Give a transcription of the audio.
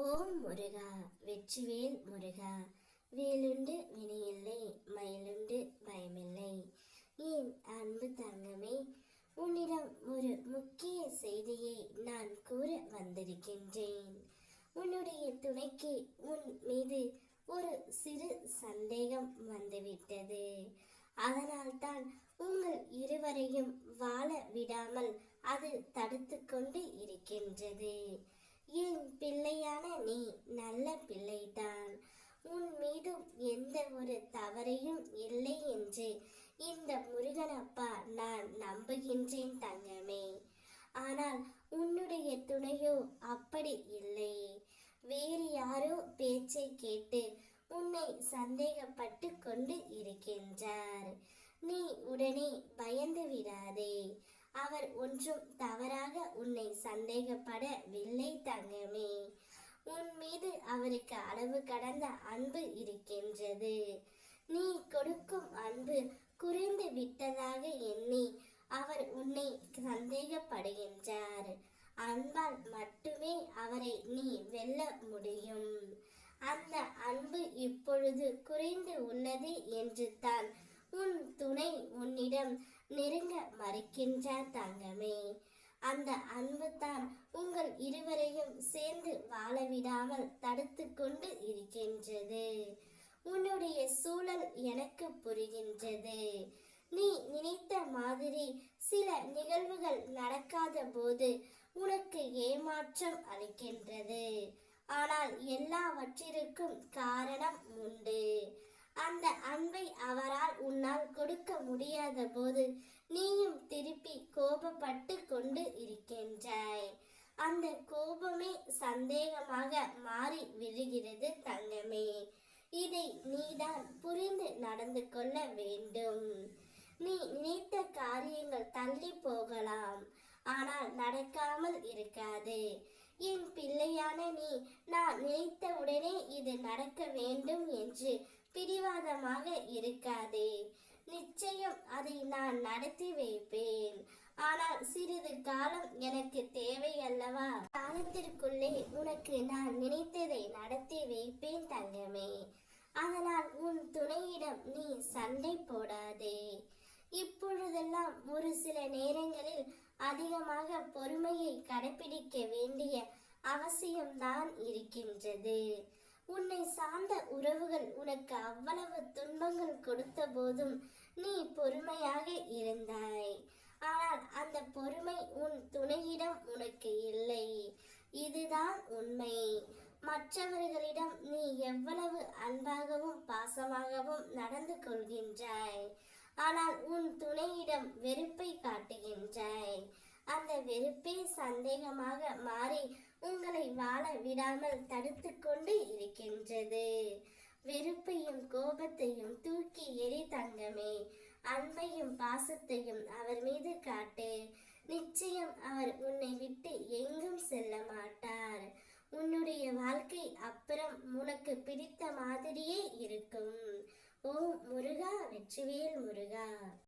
ஓம் முருகா வெற்றிவேல் முருகா வேலுண்டு வினையில்லை மயிலுண்டு பயமில்லை. ஏன் அன்பு தங்கமே உன்னிடம் ஒரு முக்கிய செய்தியை நான் கூற வந்திருக்கின்றேன். உன்னுடைய துணைக்கு உன் மீது ஒரு சிறு சந்தேகம் வந்துவிட்டது. அதனால்தான் உங்கள் இருவரையும் வாழ விடாமல் அது தடுத்து கொண்டு இருக்கின்றது. என் பிள்ளையான நீ நல்ல பிள்ளைதான். உன் மீதும் எந்த ஒரு தவறையும் இல்லை என்று. இந்த முருகனப்பா நான் நம்புகின்றேன் தங்கமே. ஆனால் உன்னுடைய துணையோ அப்படி இல்லை. வேறு யாரோ பேச்சை கேட்டு உன்னை சந்தேகப்பட்டு கொண்டு இருக்கின்றார். நீ உடனே பயந்து விடாதே. அவர் ஒன்றும் தவறாக உன்னை சந்தேகப்படவில்லை தங்கமே. உன் மீது அவருக்கு அளவு கடந்த அன்பு இருக்கின்றது. நீ கொடுக்கும் அன்பு குறைந்து விட்டதாக எண்ணி அவர் உன்னை சந்தேகப்படுகின்றார். அன்பால் மட்டுமே அவரை நீ வெல்ல முடியும். அந்த அன்பு இப்பொழுது குறைந்து உள்ளது என்று தான் உன் மறுக்கின்றார் தங்கமே. அந்த அன்பு தான் உங்கள் இருவரையும் சேர்ந்து வாழவிடாமல் தடுத்து கொண்டு இருக்கின்றது. உன்னுடைய சூழல் எனக்கு புரிகின்றது. நீ நினைத்த மாதிரி சில நிகழ்வுகள் நடக்காத போது உனக்கு ஏமாற்றம் அளிக்கின்றது. ஆனால் எல்லாவற்றிற்கும் காரணம் உண்டு அந்த அன்பை அவரால் உன்னால் கொடுக்க முடியாத போது நீயும் திருப்பி கோபப்பட்டு கொண்டு இருக்கின்றாய். அந்த கோபமே சந்தேகமாக மாறி விழுகிறது தங்கமே. இதை நீதான் புரிந்து நடந்து கொள்ள வேண்டும். நீ நினைத்த காரியங்கள் தள்ளி போகலாம். ஆனால் நடக்காமல் இருக்காது. என் பிள்ளையான நீ நான் நினைத்த உடனே இது நடக்க வேண்டும் என்று பிடிவாதமாக இருக்காதே. நிச்சயம் அதை நான் நடத்தி வைப்பேன். ஆனால் சிறிது காலம் எனக்கு தேவை அல்லவா? காலத்திற்குள்ளே உனக்கு நான் நினைத்ததை நடத்தி வைப்பேன் தங்கமே. அதனால் உன் துணையிடம் நீ சண்டை போடாதே. இப்பொழுதெல்லாம் ஒரு சில நேரங்களில் அதிகமாக பொறுமையை கடைபிடிக்க வேண்டிய அவசியம்தான் இருக்கின்றது. உன்னை சார்ந்த உறவுகள் உனக்கு அவ்வளவு துன்பம் துன்பங்கள் கொடுத்த போதும் நீ பொறுமையாக இருந்தாய். ஆனால் அந்த பொறுமை உன் துணையிடம் உனக்கு இல்லை. இதுதான் உண்மை. மற்றவர்களிடம் நீ எவ்வளவு அன்பாகவும் பாசமாகவும் நடந்து கொள்கின்றாய். ஆனால் உன் துணையிடம் வெறுப்பை காட்டுகின்றாய். அந்த வெறுப்பே சந்தேகமாக மாறி உங்களை வாழ விடாமல் தடுத்து கொண்டு இருக்கின்றது அன்பையும் பாசத்தையும் அவர் மீது காட்டு. நிச்சயம் அவர் உன்னை விட்டு எங்கும் செல்ல மாட்டார். உன்னுடைய வாழ்க்கை அப்புறம் உனக்கு பிடித்த மாதிரியே இருக்கும். ஓ முருகா வெற்றிவேல் முருகா.